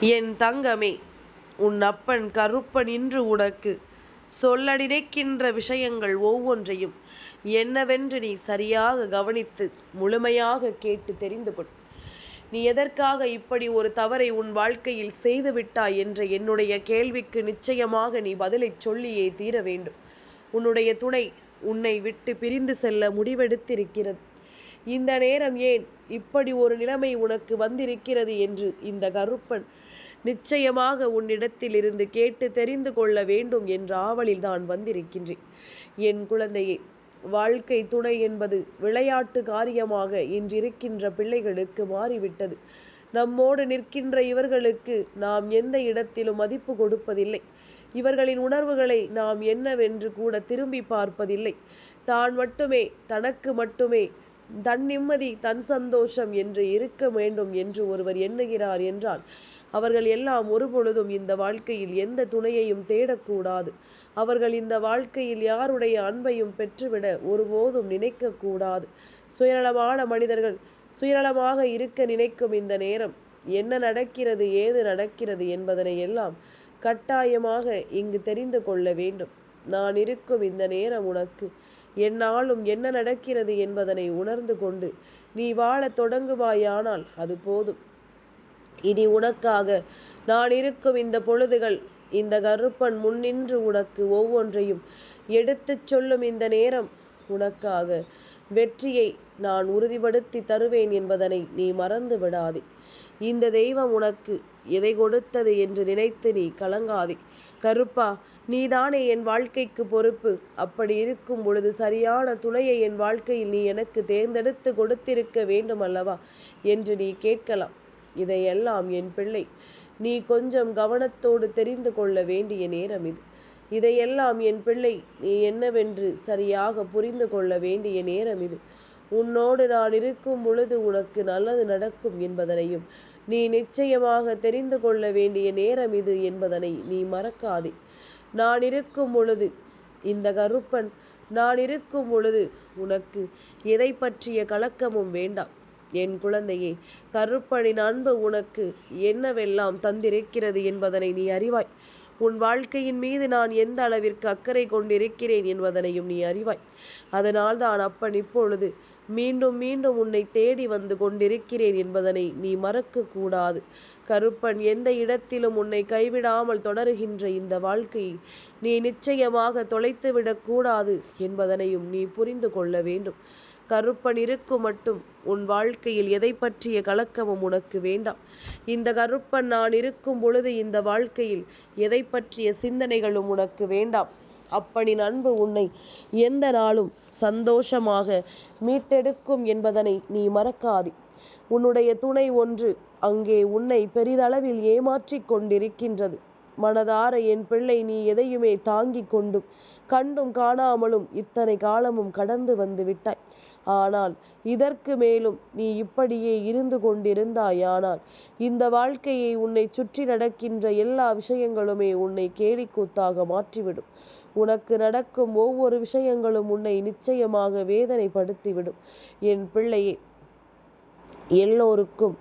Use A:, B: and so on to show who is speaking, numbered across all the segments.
A: என் தங்கமே உன் அப்பன் கருப்பன் இன்று உனக்கு சொல்ல நினைக்கின்ற விஷயங்கள் ஒவ்வொன்றையும் என்னவென்று நீ சரியாக கவனித்து முழுமையாக கேட்டு தெரிந்து கொள். நீ எதற்காக இப்படி ஒரு தவறை உன் வாழ்க்கையில் செய்துவிட்டாய் என்ற என்னுடைய கேள்விக்கு நிச்சயமாக நீ பதிலை சொல்லியே தீர வேண்டும். உன்னுடைய துணை உன்னை விட்டு பிரிந்து செல்ல முடிவெடுத்திருக்கிறது. இந்த நேரம் ஏன் இப்படி ஒரு நிலைமை உனக்கு வந்திருக்கிறது என்று இந்த கருப்பன் நிச்சயமாக உன்னிடத்தில் இருந்து கேட்டு தெரிந்து கொள்ள வேண்டும் என்ற ஆவலில் தான் வந்திருக்கின்றேன். என் குழந்தையே வாழ்க்கை துணை என்பது விளையாட்டு காரியமாக இன்றிருக்கின்ற பிள்ளைகளுக்கு மாறிவிட்டது. நம்மோடு நிற்கின்ற இவர்களுக்கு நாம் எந்த இடத்திலும் மதிப்பு கொடுப்பதில்லை. இவர்களின் உணர்வுகளை நாம் என்னவென்று கூட திரும்பி பார்ப்பதில்லை. தான் மட்டுமே தனக்கு மட்டுமே தன் நிம்மதி தன் சந்தோஷம் என்று இருக்க வேண்டும் என்று ஒருவர் எண்ணுகிறார் என்றால் அவர்கள் எல்லாம் ஒருபொழுதும் இந்த வாழ்க்கையில் எந்த துணையையும் தேடக்கூடாது. அவர்கள் இந்த வாழ்க்கையில் யாருடைய அன்பையும் பெற்றுவிட ஒருபோதும் நினைக்கக்கூடாது. சுயநலமான மனிதர்கள் சுயநலமாக இருக்க நினைக்கும் இந்த நேரம் என்ன நடக்கிறது ஏது நடக்கிறது என்பதனை எல்லாம் கட்டாயமாக இங்கு தெரிந்து கொள்ள வேண்டும். நான் இருக்கும் இந்த நேரம் உனக்கு என்னாலும் என்ன நடக்கிறது என்பதனை உணர்ந்து கொண்டு நீ வாழத் தொடங்குவாயானால் அது போதும். இனி உனக்காக நான் இருக்கும் இந்த பொழுதுகள் இந்த கருப்பன் முன்னின்று உனக்கு ஒவ்வொன்றையும் எடுத்துச் சொல்லும் இந்த நேரம் உனக்காக வெற்றியை நான் உறுதிப்படுத்தி தருவேன் என்பதனை நீ மறந்து விடாதே. இந்த தெய்வம் உனக்கு எதை கொடுத்தது என்று நினைத்து நீ கலங்காதே. கருப்பா நீதானே என் வாழ்க்கைக்கு பொறுப்பு. அப்படி இருக்கும் பொழுது சரியான துணையை என் வாழ்க்கையில் நீ எனக்கு தேர்ந்தெடுத்து கொடுத்திருக்க வேண்டும் அல்லவா? என்று நீ கேட்கலாம். இதையெல்லாம் என் பிள்ளை நீ கொஞ்சம் கவனத்தோடு தெரிந்து கொள்ள வேண்டிய நேரம் இது. இதையெல்லாம் என் பிள்ளை நீ என்னவென்று சரியாக புரிந்து கொள்ள வேண்டிய நேரம் இது. உன்னோடு நான் இருக்கும் பொழுது உனக்கு நல்லது நடக்கும் என்பதனையும் நீ நிச்சயமாக தெரிந்து கொள்ள வேண்டிய நேரம் இது என்பதனை நீ மறக்காதே. நான் இருக்கும் பொழுது இந்த கருப்பன் நான் இருக்கும் பொழுது உனக்கு எதை பற்றிய கலக்கமும் வேண்டாம். என் குழந்தையே கருப்பனின் அன்பு உனக்கு என்னவெல்லாம் தந்திருக்கிறது என்பதனை நீ அறிவாய். உன் வாழ்க்கையின் மீது நான் எந்த அளவிற்கு அக்கறை கொண்டிருக்கிறேன் என்பதனையும் நீ அறிவாய். அதனால் தான் அப்பன் இப்பொழுது மீண்டும் மீண்டும் உன்னை தேடி வந்து கொண்டிருக்கிறேன் என்பதனை நீ மறக்க கூடாது கருப்பன் எந்த இடத்திலும் உன்னை கைவிடாமல் தொடருகின்ற இந்த வாழ்க்கையை நீ நிச்சயமாக தொலைத்துவிடக்கூடாது என்பதனையும் நீ புரிந்து கொள்ள வேண்டும். கருப்பன் இருக்கும் மட்டும் உன் வாழ்க்கையில் எதை பற்றிய கலக்கமும் உனக்கு வேண்டாம். இந்த கருப்பன் நான் இருக்கும் பொழுது இந்த வாழ்க்கையில் எதை பற்றிய சிந்தனைகளும் உனக்கு வேண்டாம். அப்படி அன்பு உன்னை எந்த நாளும் சந்தோஷமாக மீட்டெடுக்கும் என்பதனை நீ மறக்காதே. உன்னுடைய துணை ஒன்று அங்கே உன்னை பெரிதளவில் ஏமாற்றிக் கொண்டிருக்கின்றது. மனதார என் பிள்ளை நீ எதையுமே தாங்கிக் கொண்டும் கண்டும் காணாமலும் இத்தனை காலமும் கடந்து வந்து விட்டாய். ஆனால் இதற்கு மேலும் நீ இப்படியே இருந்து கொண்டிருந்தாயானால் இந்த வாழ்க்கையை உன்னை சுற்றி நடக்கின்ற எல்லா விஷயங்களுமே உன்னை கேலிக்கூத்தாக மாற்றிவிடும். உனக்கு நடக்கும் ஒவ்வொரு விஷயங்களும் உன்னை நிச்சயமாக வேதனைப்படுத்திவிடும். என் பிள்ளையே எல்லோருக்கும்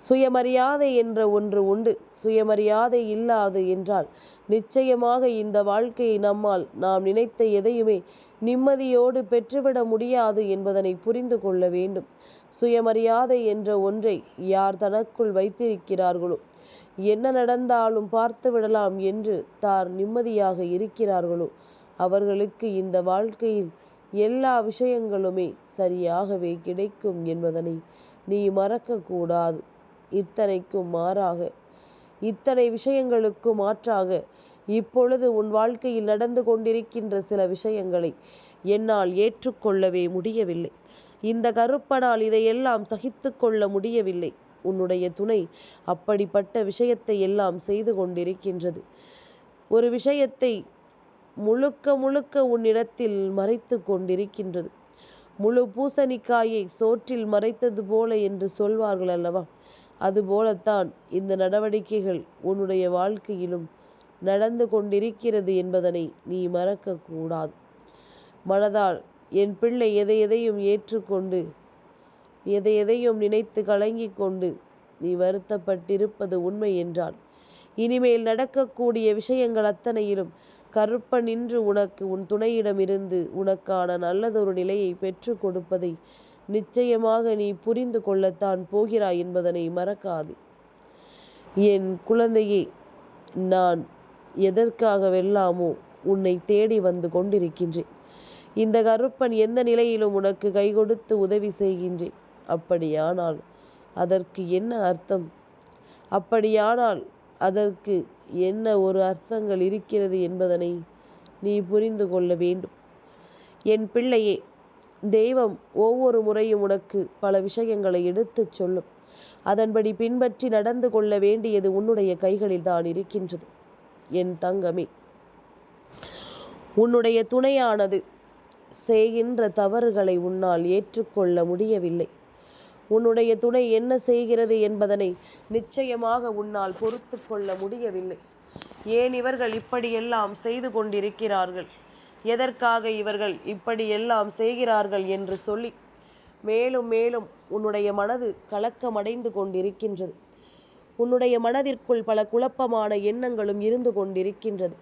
A: சுயமரியாதை என்ற ஒன்று உண்டு. சுயமரியாதை இல்லாது என்றால் நிச்சயமாக இந்த வாழ்க்கையை நம்மால் நாம் நினைத்த எதையுமே நிம்மதியோடு பெற்றுவிட முடியாது என்பதனை புரிந்து கொள்ள வேண்டும். சுயமரியாதை என்ற ஒன்றை யார் தனக்குள் வைத்திருக்கிறார்களோ என்ன நடந்தாலும் பார்த்து விடலாம் என்று தார் நிம்மதியாக இருக்கிறார்களோ? அவர்களுக்கு இந்த வாழ்க்கையில் எல்லா விஷயங்களுமே சரியாகவே கிடைக்கும் என்பதனை நீ மறக்கக்கூடாது. இத்தனைக்கும் மாறாக இத்தனை விஷயங்களுக்கு மாற்றாக இப்பொழுது உன் வாழ்க்கையில் நடந்து கொண்டிருக்கின்ற சில விஷயங்களை என்னால் ஏற்றுக்கொள்ளவே முடியவில்லை. இந்த கருப்பனால் இதையெல்லாம் சகித்து கொள்ள முடியவில்லை. உன்னுடைய துணை அப்படிப்பட்ட விஷயத்தை எல்லாம் செய்து கொண்டிருக்கின்றது. ஒரு விஷயத்தை முழுக்க முழுக்க உன்னிடத்தில் மறைத்து கொண்டிருக்கின்றது. முழு பூசணிக்காயை சோற்றில் மறைத்தது போல என்று சொல்வார்கள் அல்லவா? அதுபோலத்தான் இந்த நடவடிக்கைகள் உன்னுடைய வாழ்க்கையிலும் நடந்து கொண்டிருக்கிறது என்பதனை நீ மறக்கக்கூடாது. மனதால் என் பிள்ளை எதை எதையும் ஏற்றுக்கொண்டு எதை எதையும் நினைத்து கலங்கிக் கொண்டு நீ வருத்தப்பட்டிருப்பது உண்மை என்றால் இனிமேல் நடக்கக்கூடிய விஷயங்கள் அத்தனையிலும் கருப்பன் நின்று உனக்கு உன் துணையிடமிருந்து உனக்கான நல்லதொரு நிலையை பெற்று கொடுப்பதை நிச்சயமாக நீ புரிந்து கொள்ளத்தான் போகிறாய் என்பதனை மறக்காது. என் குழந்தையே நான் எதற்காகவெல்லாமோ உன்னை தேடி வந்து கொண்டிருக்கின்றேன். இந்த கருப்பன் எந்த நிலையிலும் உனக்கு கை கொடுத்து உதவி செய்கின்றேன். அப்படியானால் அதற்கு என்ன அர்த்தம்? அப்படியானால் அதற்கு என்ன ஒரு அர்த்தங்கள் இருக்கிறது என்பதனை நீ புரிந்து கொள்ள வேண்டும். என் பிள்ளையே தெய்வம் ஒவ்வொரு முறையும் உனக்கு பல விஷயங்களை எடுத்துச் சொல்லும். அதன்படி பின்பற்றி நடந்து கொள்ள வேண்டியது உன்னுடைய கைகளில் தான் இருக்கின்றது என் தங்கமே. உன்னுடைய துணையானது செய்கின்ற தவறுகளை உன்னால் ஏற்றுக்கொள்ள முடியவில்லை. உன்னுடைய துணை என்ன செய்கிறது என்பதனை நிச்சயமாக உன்னால் பொறுத்து கொள்ள முடியவில்லை. ஏன் இவர்கள் இப்படியெல்லாம் செய்து கொண்டிருக்கிறார்கள்? எதற்காக இவர்கள் இப்படியெல்லாம் செய்கிறார்கள் என்று சொல்லி மேலும் மேலும் உன்னுடைய மனது கலக்கமடைந்து கொண்டிருக்கின்றது. உன்னுடைய மனதிற்குள் பல குழப்பமான எண்ணங்களும் இருந்து கொண்டிருக்கின்றது.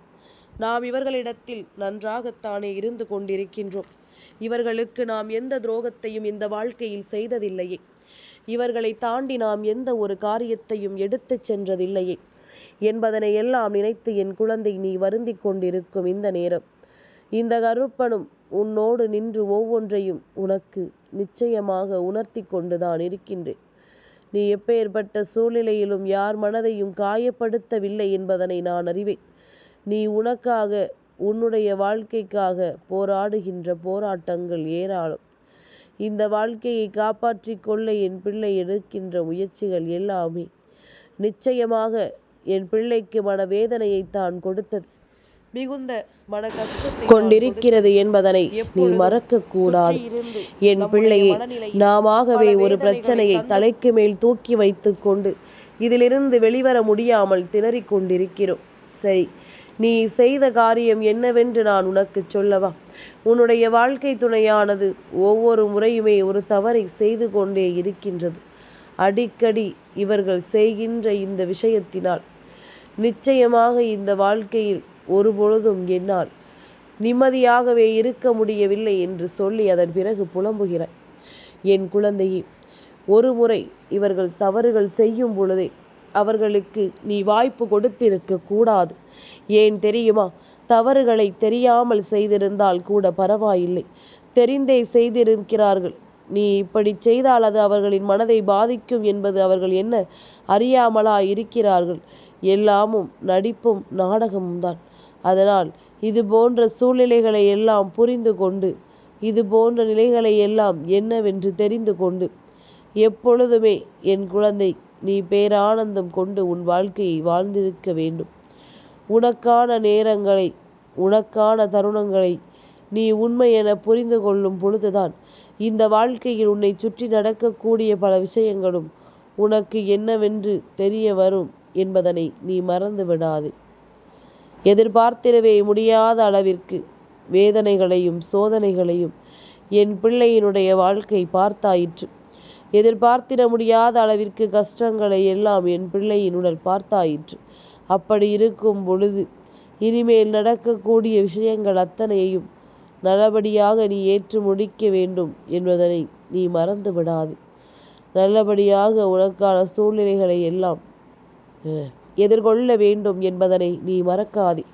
A: நாம் இவர்களிடத்தில் நன்றாகத்தானே இருந்து கொண்டிருக்கின்றோம். இவர்களுக்கு நாம் எந்த துரோகத்தையும் இந்த வாழ்க்கையில் செய்ததில்லையே. இவர்களை தாண்டி நாம் எந்த ஒரு காரியத்தையும் எடுத்துச் சென்றதில்லையே. என்பதனை எல்லாம் நினைத்து என் குழந்தை நீ வருந்தி கொண்டிருக்கும் இந்த நேரம். இந்த கருப்பனும் உன்னோடு நின்று ஒவ்வொன்றையும் உனக்கு நிச்சயமாக உணர்த்தி கொண்டுதான் இருக்கின்றேன். நீ எப்பேற்பட்ட சூழ்நிலையிலும் யார் மனதையும் காயப்படுத்தவில்லை என்பதனை நான் அறிவேன். நீ உனக்காக உன்னுடைய வாழ்க்கைக்காக போராடுகின்ற போராட்டங்கள் ஏராளம். இந்த வாழ்க்கையை காப்பாற்றிக் கொள்ள என் பிள்ளை எடுக்கின்ற முயற்சிகள் எல்லாமே நிச்சயமாக என் பிள்ளைக்கு மனவேதனையை தான் கொடுத்தது. மிகுந்த மன கஷ்டத்தை கொண்டிருக்கிறது என்பதனை நீ மறக்க கூடாது என் பிள்ளையை நாமவே ஒரு பிரச்சனையை தலைக்கு மேல் தூக்கி வைத்து கொண்டு இதிலிருந்து வெளிவர முடியாமல் திணறிக் கொண்டிருக்கிறோம். சரி நீ செய்த காரியம் என்னவென்று நான் உனக்கு சொல்லவா? உன்னுடைய வாழ்க்கை துணையானது ஒவ்வொரு முறையுமே ஒரு தவறை செய்து கொண்டே இருக்கின்றது. அடிக்கடி இவர்கள் செய்கின்ற இந்த விஷயத்தினால் நிச்சயமாக இந்த வாழ்க்கையில் ஒருபொழுதும் என்னால் நிம்மதியாகவே இருக்க முடியவில்லை என்று சொல்லி அதன் பிறகு புலம்புகிறாய். என் குழந்தையே ஒரு முறை இவர்கள் தவறுகள் செய்யும் பொழுதே அவர்களுக்கு நீ வாய்ப்பு கொடுத்திருக்க கூடாது. ஏன் தெரியுமா? தவறுகளை தெரியாமல் செய்திருந்தால் கூட பரவாயில்லை. தெரிந்தே செய்திருக்கிறார்கள். நீ இப்படி செய்தால் அது அவர்களின் மனதை பாதிக்கும் என்பது அவர்கள் என்ன அறியாமலா இருக்கிறார்கள் எல்லாமும் நடிப்பும் நாடகமும் தான் அதனால் இது போன்ற சூழ்நிலைகளை எல்லாம் புரிந்து கொண்டு இது போன்ற நிலைகளை எல்லாம் என்னவென்று தெரிந்து கொண்டு எப்பொழுதுமே என் குழந்தை நீ பேரானந்தம் கொண்டு உன் வாழ்க்கையை வாழ்ந்திருக்க வேண்டும். உனக்கான நேரங்களை உனக்கான தருணங்களை நீ உண்மை என புரிந்து கொள்ளும் பொழுதுதான் இந்த வாழ்க்கையில் உன்னை சுற்றி நடக்கக்கூடிய பல விஷயங்களும் உனக்கு என்னவென்று தெரிய வரும் என்பதனை நீ மறந்து விடாதே. எதிர்பார்த்திடவே முடியாத அளவிற்கு வேதனைகளையும் சோதனைகளையும் என் பிள்ளையினுடைய வாழ்க்கை பார்த்தாயிற்று. எதிர்பார்த்திட முடியாத அளவிற்கு கஷ்டங்களை எல்லாம் என் பிள்ளையின் உடல் பார்த்தாயிற்று. அப்படி இருக்கும் பொழுது இனிமேல் நடக்கக்கூடிய விஷயங்கள் அத்தனையையும் நல்லபடியாக நீ ஏற்று முடிக்க வேண்டும் என்பதனை நீ மறந்து விடாது. நல்லபடியாக உனக்கான சூழ்நிலைகளை எல்லாம் எதிர்கொள்ள வேண்டும் என்பதனை நீ மறக்காதே.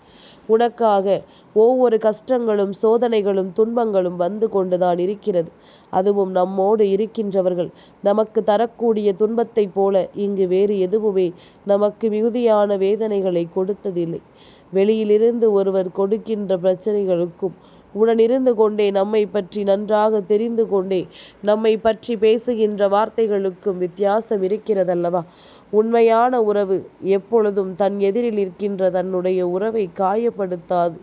A: உனக்காக ஒவ்வொரு கஷ்டங்களும் சோதனைகளும் துன்பங்களும் வந்து கொண்டுதான் இருக்கிறது. அதுவும் நம்மோடு இருக்கின்றவர்கள். நமக்கு தரக்கூடிய துன்பத்தைப் போல இங்கு வேறு எதுவுமே நமக்கு மிகுதியான வேதனைகளை கொடுத்ததில்லை. வெளியிலிருந்து ஒருவர் கொடுக்கின்ற பிரச்சனைகளுக்கும் உடனிருந்து கொண்டே நம்மை பற்றி நன்றாக தெரிந்து கொண்டே நம்மை பற்றி பேசுகின்ற வார்த்தைகளுக்கும் வித்தியாசம் இருக்கிறதல்லவா? உண்மையான உறவு எப்பொழுதும் தன் எதிரில் இருக்கின்ற தன்னுடைய உறவை காயப்படுத்தாது.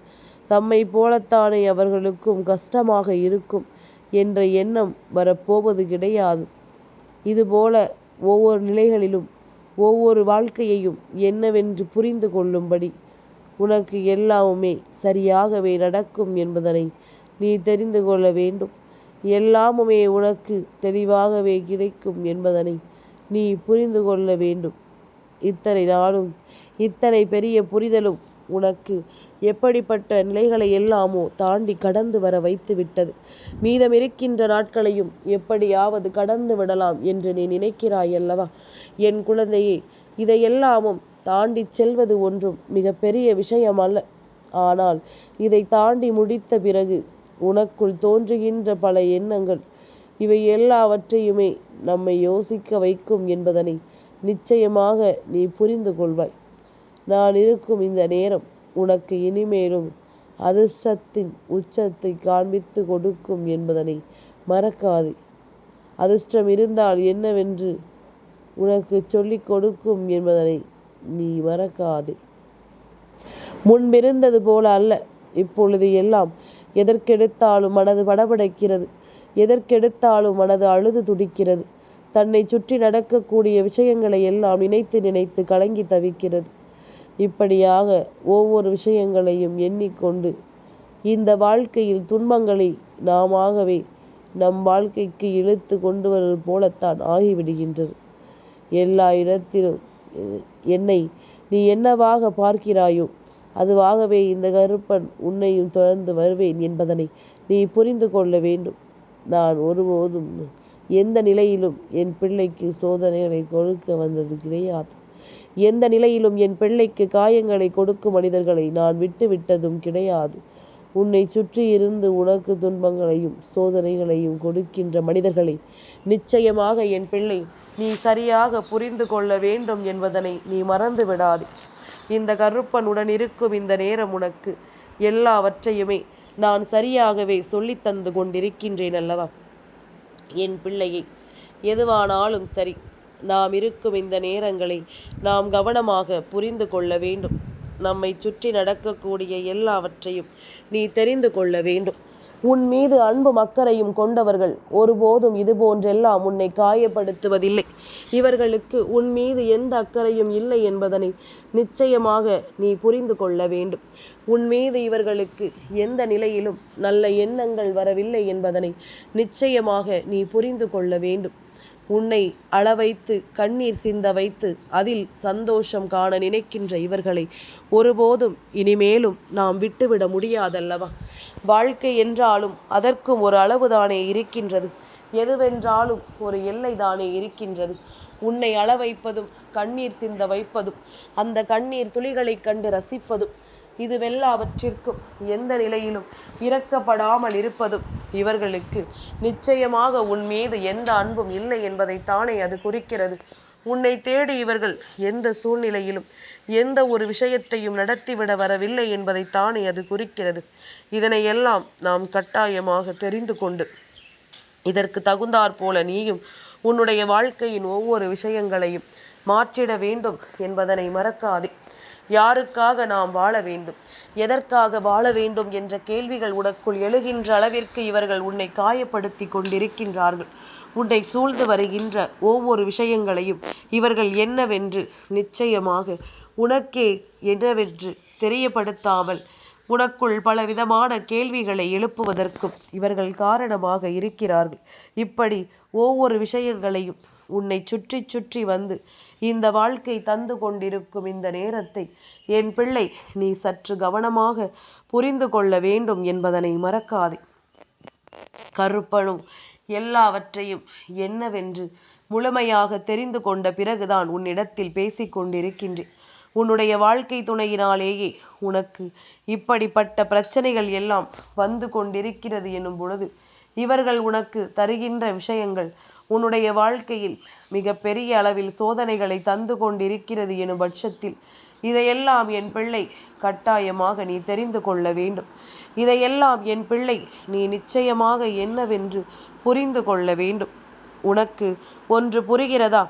A: தம்மை போலத்தானே அவர்களுக்கும் கஷ்டமாக இருக்கும் என்ற எண்ணம் வரப்போவது கிடையாது. இதுபோல ஒவ்வொரு நிலைகளிலும் ஒவ்வொரு வாழ்க்கையையும் என்னவென்று புரிந்து கொள்ளும்படி உனக்கு எல்லாமுமே சரியாகவே நடக்கும் என்பதனை நீ தெரிந்து கொள்ள வேண்டும். எல்லாமுமே உனக்கு தெளிவாகவே கிடைக்கும் என்பதனை நீ புரிந்து கொள்ள வேண்டும். இத்தனை நாளும் இத்தனை பெரிய புரிதலும் உனக்கு எப்படிப்பட்ட நிலைகளை எல்லாமோ தாண்டி கடந்து வர வைத்து விட்டது. மீதம் இருக்கின்ற நாட்களையும் எப்படியாவது கடந்து விடலாம் என்று நீ நினைக்கிறாய் அல்லவா என் குழந்தையே இதையெல்லாமும் தாண்டி செல்வது ஒன்றும் மிக பெரிய விஷயம் அல்ல ஆனால் இதை தாண்டி முடித்த பிறகு உனக்குள் தோன்றுகின்ற பல எண்ணங்கள் இவை எல்லாவற்றையுமே நம்மை யோசிக்க வைக்கும் என்பதனை நிச்சயமாக நீ புரிந்து கொள்வாய். நான் இருக்கும் இந்த நேரம் உனக்கு இனிமேலும் அதிர்ஷ்டத்தின் உச்சத்தை காண்பித்து கொடுக்கும் என்பதனை மறக்காதே. அதிர்ஷ்டம் இருந்தால் என்னவென்று உனக்கு சொல்லிக் கொடுக்கும் என்பதனை நீ மறக்காதே. முன்பிருந்தது போல அல்ல இப்பொழுது எல்லாம் எதற்கெடுத்தாலும் மனது படபடைக்கிறது. எதற்கெடுத்தாலும் மனது அழுது துடிக்கிறது. தன்னை சுற்றி நடக்கக்கூடிய விஷயங்களை எல்லாம் நினைத்து நினைத்து கலங்கி தவிக்கிறது. இப்படியாக ஒவ்வொரு விஷயங்களையும் எண்ணிக்கொண்டு இந்த வாழ்க்கையில் துன்பங்களை நாமவே நம் வாழ்க்கைக்கு இழுத்து கொண்டு வருவது போலத்தான் ஆகிவிடுகின்றது. எல்லா இடத்திலும் என்னை நீ என்னவாக பார்க்கிறாயோ அதுவாகவே இந்த கருப்பன் உன்னையும் தொடர்ந்து வருவேன் என்பதனை நீ புரிந்து கொள்ள வேண்டும். நான் ஒருபோதும் எந்த நிலையிலும் என் பிள்ளைக்கு சோதனைகளை கொடுக்க வந்தது கிடையாது. எந்த நிலையிலும் என் பிள்ளைக்கு காயங்களை கொடுக்கும் மனிதர்களை நான் விட்டு விட்டதும் கிடையாது. உன்னை சுற்றி இருந்து உனக்கு துன்பங்களையும் சோதனைகளையும் கொடுக்கின்ற மனிதர்களை நிச்சயமாக என் பிள்ளை நீ சரியாக புரிந்து கொள்ள வேண்டும் என்பதனை நீ மறந்து விடாதே. இந்த கருப்பனுடன் இருக்கும் இந்த நேரம் உனக்கு எல்லாவற்றையுமே நான் சரியாகவே சொல்லித்தந்து கொண்டிருக்கின்றேன் அல்லவா? என் பிள்ளையை எதுவானாலும் சரி நாம் இருக்கும் இந்த நேரங்களை நாம் கவனமாக புரிந்து கொள்ள வேண்டும். நம்மை சுற்றி நடக்கக்கூடிய எல்லாவற்றையும் நீ தெரிந்து கொள்ள வேண்டும். உன் மீது அன்பு அக்கறையும் கொண்டவர்கள் ஒருபோதும் இது போன்றெல்லாம் உன்னை காயப்படுத்துவதில்லை. இவர்களுக்கு உன் மீது எந்த அக்கறையும் இல்லை என்பதனை நிச்சயமாக நீ புரிந்து கொள்ள வேண்டும். உன் மீது இவர்களுக்கு எந்த நிலையிலும் நல்ல எண்ணங்கள் வரவில்லை என்பதனை நிச்சயமாக நீ புரிந்து கொள்ள வேண்டும். உன்னை அளவைத்து கண்ணீர் சிந்த வைத்து அதில் சந்தோஷம் காண நினைக்கின்ற இவர்களை ஒருபோதும் இனிமேலும் நாம் விட்டுவிட முடியாதல்லவா? வாழ்க்கை என்றாலும் அதற்கும் ஒரு அளவுதானே இருக்கின்றது. எதுவென்றாலும் ஒரு எல்லை தானே இருக்கின்றது. உன்னை அளவைப்பதும் கண்ணீர் சிந்த வைப்பதும் அந்த கண்ணீர் துளிகளை கண்டு ரசிப்பதும் இதுவெல்லாவற்றிற்கும் எந்த நிலையிலும் இறக்கப்படாமல் இருப்பதும் இவர்களுக்கு நிச்சயமாக உன் மீது எந்த அன்பும் இல்லை என்பதைத்தானே அது குறிக்கிறது. உன்னை தேடி இவர்கள் எந்த சூழ்நிலையிலும் எந்த ஒரு விஷயத்தையும் நடத்திவிட வரவில்லை என்பதை தானே அது குறிக்கிறது. இதனை எல்லாம் நாம் கட்டாயமாக தெரிந்து கொண்டு இதற்கு தகுந்தாற் போல நீயும் உன்னுடைய வாழ்க்கையின் ஒவ்வொரு விஷயங்களையும் மாற்றிட வேண்டும் என்பதனை மறக்காதே. யாருக்காக நாம் வாழ வேண்டும்? எதற்காக வாழ வேண்டும் என்ற கேள்விகள் உனக்குள் எழுகின்ற அளவிற்கு இவர்கள் உன்னை காயப்படுத்தி கொண்டிருக்கின்றார்கள். உன்னை சூழ்ந்து வருகின்ற ஒவ்வொரு விஷயங்களையும் இவர்கள் என்னவென்று நிச்சயமாக உனக்கே என்னவென்று தெரியப்படுத்தாமல் உனக்குள் பலவிதமான கேள்விகளை எழுப்புவதற்கும் இவர்கள் காரணமாக இருக்கிறார்கள். இப்படி ஒவ்வொரு விஷயங்களையும் உன்னை சுற்றி சுற்றி வந்து இந்த வாழ்க்கை தந்து கொண்டிருக்கும் இந்த நேரத்தை என் பிள்ளை நீ சற்று கவனமாக புரிந்து கொள்ள வேண்டும் என்பதனை மறக்காதே. கருப்பனும் எல்லாவற்றையும் என்னவென்று முழுமையாக தெரிந்து கொண்ட பிறகுதான் உன்னிடத்தில் பேசிக்கொண்டிருக்கின்றேன். உன்னுடைய வாழ்க்கை துணையினாலேயே உனக்கு இப்படிப்பட்ட பிரச்சனைகள் எல்லாம் வந்து கொண்டிருக்கிறது எனும் பொழுது இவர்கள் உனக்கு தருகின்ற விஷயங்கள் உன்னுடைய வாழ்க்கையில் மிக பெரிய அளவில் சோதனைகளை தந்து கொண்டிருக்கிறது எனும் பட்சத்தில் இதையெல்லாம் என் பிள்ளை கட்டாயமாக நீ தெரிந்து கொள்ள வேண்டும். இதையெல்லாம் என் பிள்ளை நீ நிச்சயமாக என்னவென்று புரிந்து கொள்ள வேண்டும். உனக்கு ஒன்று புரிகிறதா?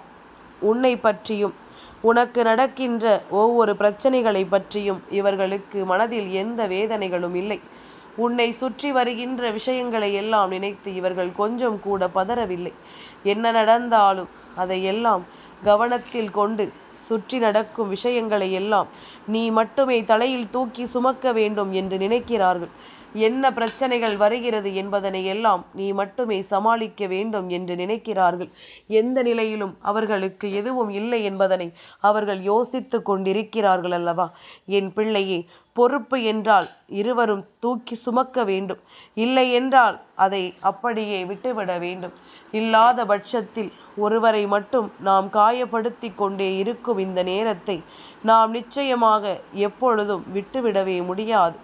A: உன்னை பற்றியும் உனக்கு நடக்கின்ற ஒவ்வொரு பிரச்சனைகளை பற்றியும் இவர்களுக்கு மனதில் எந்த வேதனைகளும் இல்லை. உன்னை சுற்றி வருகின்ற விஷயங்களை எல்லாம் நினைத்து இவர்கள் கொஞ்சம் கூட பதறவில்லை. என்ன நடந்தாலும் அதையெல்லாம் கவனத்தில் கொண்டு சுற்றி நடக்கும் விஷயங்களை எல்லாம் நீ மட்டுமே தலையில் தூக்கி சுமக்க வேண்டும் என்று நினைக்கிறார்கள். என்ன பிரச்சனைகள் வருகிறது என்பதனை எல்லாம் நீ மட்டுமே சமாளிக்க வேண்டும் என்று நினைக்கிறார்கள். எந்த நிலையிலும் அவர்களுக்கு எதுவும் இல்லை என்பதனை அவர்கள் யோசித்து கொண்டிருக்கிறார்கள் அல்லவா? என் பிள்ளையே பொறுப்பு என்றால் இருவரும் தூக்கி சுமக்க வேண்டும். இல்லை என்றால் அதை அப்படியே விட்டுவிட வேண்டும். இல்லாத பட்சத்தில் ஒருவரை மட்டும் நாம் காயப்படுத்தி கொண்டே இருக்கும் இந்த நேரத்தை நாம் நிச்சயமாக எப்பொழுதும் விட்டுவிடவே முடியாது.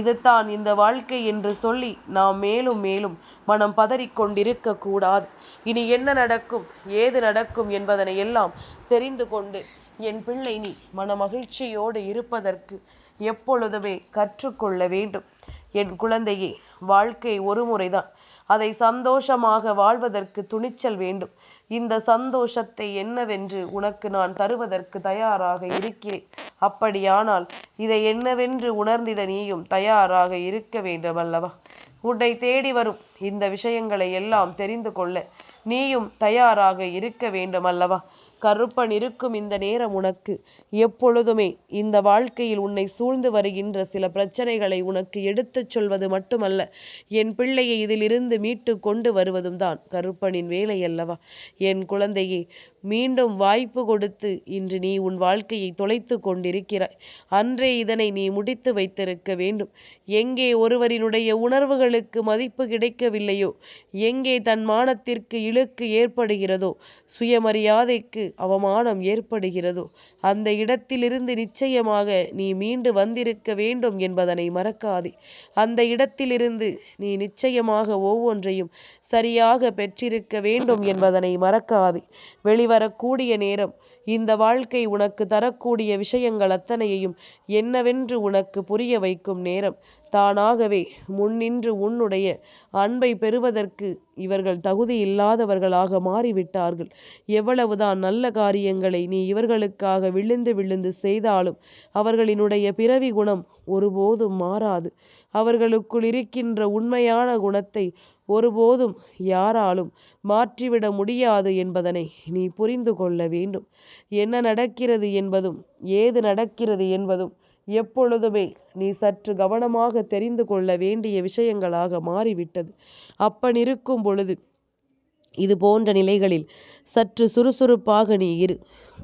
A: இதுதான் இந்த வாழ்க்கை என்று சொல்லி நாம் மேலும் மேலும் மனம் பதறிக்கொண்டிருக்க கூடாது. இனி என்ன நடக்கும் ஏது நடக்கும் என்பதனை எல்லாம் தெரிந்து கொண்டு என் பிள்ளை நீ மன மகிழ்ச்சியோடு இருப்பதற்கு எப்பொழுதுமே கற்றுக்கொள்ள வேண்டும். என் குழந்தையே வாழ்க்கை ஒரு முறைதான். அதை சந்தோஷமாக வாழ்வதற்கு துணிச்சல் வேண்டும். இந்த சந்தோஷத்தை என்னவென்று உனக்கு நான் தருவதற்கு தயாராக இருக்கிறேன். அப்படியானால் இதை என்னவென்று உணர்ந்திட நீயும் தயாராக இருக்க வேண்டும் அல்லவா? உன்னை தேடி வரும் இந்த விஷயங்களை எல்லாம் தெரிந்து கொள்ள நீயும் தயாராக இருக்க வேண்டும் அல்லவா? கருப்பன் இருக்கும் இந்த நேரம் உனக்கு. எப்பொழுதுமே இந்த வாழ்க்கையில் உன்னை சூழ்ந்து வருகின்ற சில பிரச்சனைகளை உனக்கு எடுத்துச் சொல்வது மட்டுமல்ல என் பிள்ளையை இதிலிருந்து மீட்டு கொண்டு வருவதும் தான். கருப்பனின் வேலை அல்லவா? என் குழந்தையே மீண்டும் வாய்ப்பு கொடுத்து இன்று நீ உன் வாழ்க்கையை தொலைத்து கொண்டிருக்கிறாய். அன்றே இதனை நீ முடித்து வைத்திருக்க வேண்டும். எங்கே ஒருவரினுடைய உணர்வுகளுக்கு மதிப்பு கிடைக்கவில்லையோ எங்கே தன் மானத்திற்கு இழுக்கு ஏற்படுகிறதோ சுயமரியாதைக்கு அவமானம் ஏற்படுகிறதோ அந்த இடத்திலிருந்து நிச்சயமாக நீ மீண்டு வந்திருக்க வேண்டும் என்பதனை மறக்காதே. அந்த இடத்திலிருந்து நீ நிச்சயமாக ஒவ்வொன்றையும் சரியாக பெற்றிருக்க வேண்டும் என்பதனை மறக்காதே. வெளிவரக்கூடிய நேரம் இந்த வாழ்க்கை உனக்கு தரக்கூடிய விஷயங்கள் அத்தனையையும் என்னவென்று உனக்கு புரிய வைக்கும் நேரம். தானாகவே முன்னின்று உன்னுடைய அன்பை பெறுவதற்கு இவர்கள் தகுதி இல்லாதவர்களாக மாறிவிட்டார்கள். எவ்வளவுதான் நல்ல காரியங்களை நீ இவர்களுக்காக விழுந்து விழுந்து செய்தாலும் அவர்களினுடைய பிறவி குணம் ஒருபோதும் மாறாது. அவர்களுக்குள் இருக்கின்ற உண்மையான குணத்தை ஒருபோதும் யாராலும் மாற்றிவிட முடியாது என்பதனை நீ புரிந்து கொள்ள வேண்டும். என்ன நடக்கிறது என்பதும் ஏது நடக்கிறது என்பதும் எப்பொழுதுமே நீ சற்று கவனமாக தெரிந்து கொள்ள வேண்டிய விஷயங்களாக மாறிவிட்டது. அப்பனிருக்கும் பொழுது இது போன்ற நிலைகளில் சற்று சுறுசுறுப்பாக நீ இரு.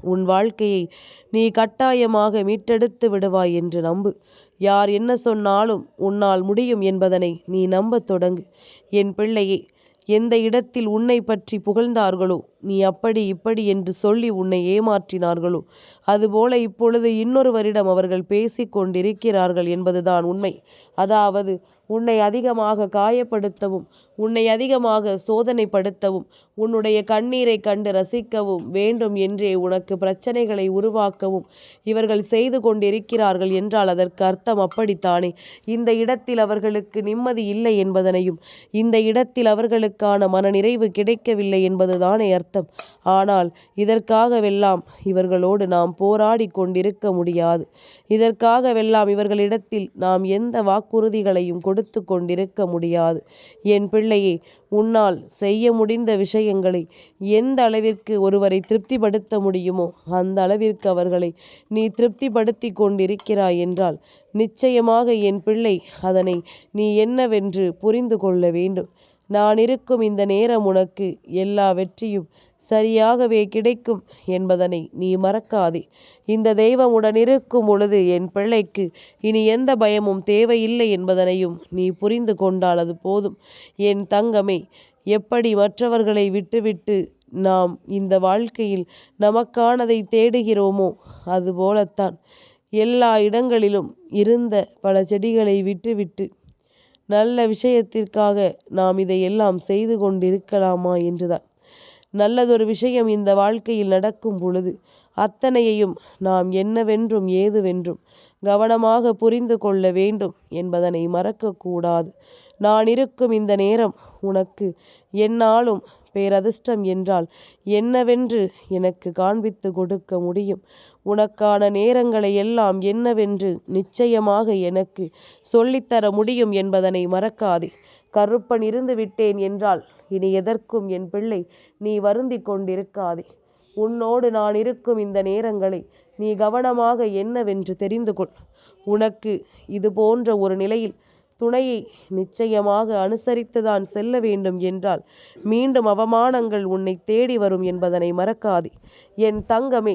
A: உன் வாழ்க்கையை நீ கட்டாயமாக மீட்டெடுத்து விடுவாய் என்று நம்பு. யார் என்ன சொன்னாலும் உன்னால் முடியும் என்பதனை நீ நம்பத் தொடங்கு. என் பிள்ளையே எந்த இடத்தில் உன்னை பற்றி புகழ்ந்தார்களோ நீ அப்படி இப்படி என்று சொல்லி உன்னை ஏமாற்றினார்களோ? அதுபோல இப்பொழுது இன்னொருவரிடம் அவர்கள் பேசிக்கொண்டிருக்கிறார்கள் என்பதுதான் உண்மை. அதாவது உன்னை அதிகமாக காயப்படுத்தவும் உன்னை அதிகமாக சோதனைப்படுத்தவும் உன்னுடைய கண்ணீரை கண்டு ரசிக்கவும் வேண்டும் என்றே உனக்கு பிரச்சனைகளை உருவாக்கவும் இவர்கள் செய்து கொண்டிருக்கிறார்கள் என்றால் அதற்கு அர்த்தம் அப்படித்தானே? இந்த இடத்தில் அவர்களுக்கு நிம்மதி இல்லை என்பதனையும் இந்த இடத்தில் அவர்களுக்கான மனநிறைவு கிடைக்கவில்லை என்பதுதானே அர்த்தம். ஆனால் இதற்காகவெல்லாம் இவர்களோடு நாம் போராடி கொண்டிருக்க முடியாது. இதற்காகவெல்லாம் இவர்களிடத்தில் நாம் எந்த வாக்குறுதிகளையும் கொடுத்து கொண்டிருக்க முடியாது. என் பிள்ளையே உன்னால் செய்ய முடிந்த விஷயங்களை எந்த அளவிற்கு ஒருவரை திருப்திப்படுத்த முடியுமோ அந்த அளவிற்கு அவர்களை நீ திருப்திப்படுத்தி கொண்டிருக்கிறாய் என்றால் நிச்சயமாக என் பிள்ளை அதனை நீ என்னவென்று புரிந்து கொள்ள வேண்டும். நான் இருக்கும் இந்த நேரம் உனக்கு எல்லா வெற்றியும் சரியாகவே கிடைக்கும் என்பதனை நீ மறக்காதே. இந்த தெய்வம் உடனிருக்கும் பொழுது என் பிள்ளைக்கு இனி எந்த பயமும் தேவையில்லை என்பதனையும் நீ புரிந்து கொண்டால் அது போதும். என் தங்கமே எப்படி மற்றவர்களை விட்டுவிட்டு நாம் இந்த வாழ்க்கையில் நமக்கானதை தேடுகிறோமோ அதுபோலத்தான் எல்லா இடங்களிலும் இருந்த பல செடிகளை விட்டுவிட்டு நல்ல விஷயத்திற்காக நாம் இதையெல்லாம் செய்து கொண்டிருக்கலாமா என்றுதான். நல்லதொரு விஷயம் இந்த வாழ்க்கையில் நடக்கும் பொழுது அத்தனையையும் நாம் என்னவென்றும் ஏதுவென்றும் கவனமாக புரிந்து கொள்ள வேண்டும் என்பதனை மறக்கக்கூடாது. நான் இருக்கும் இந்த நேரம் உனக்கு என்னாலும் பேரதிர்ஷ்டம் என்றால் என்னவென்று எனக்கு காண்பித்து கொடுக்க முடியும். உனக்கான நேரங்களை எல்லாம் என்னவென்று நிச்சயமாக எனக்கு சொல்லித்தர முடியும் என்பதனை மறக்காதே. கருப்பன் இருந்து விட்டேன் என்றால் இனி எதற்கும் என் பிள்ளை நீ வருந்தி கொண்டிருக்காதே. உன்னோடு நான் இருக்கும் இந்த நேரங்களை நீ கவனமாக என்னவென்று தெரிந்து கொள். உனக்கு இது போன்ற ஒரு நிலையில் துணையை நிச்சயமாக அனுசரித்துதான் செல்ல வேண்டும் என்றால் மீண்டும் அவமானங்கள் உன்னை தேடி வரும் என்பதனை மறக்காதே. என் தங்கமே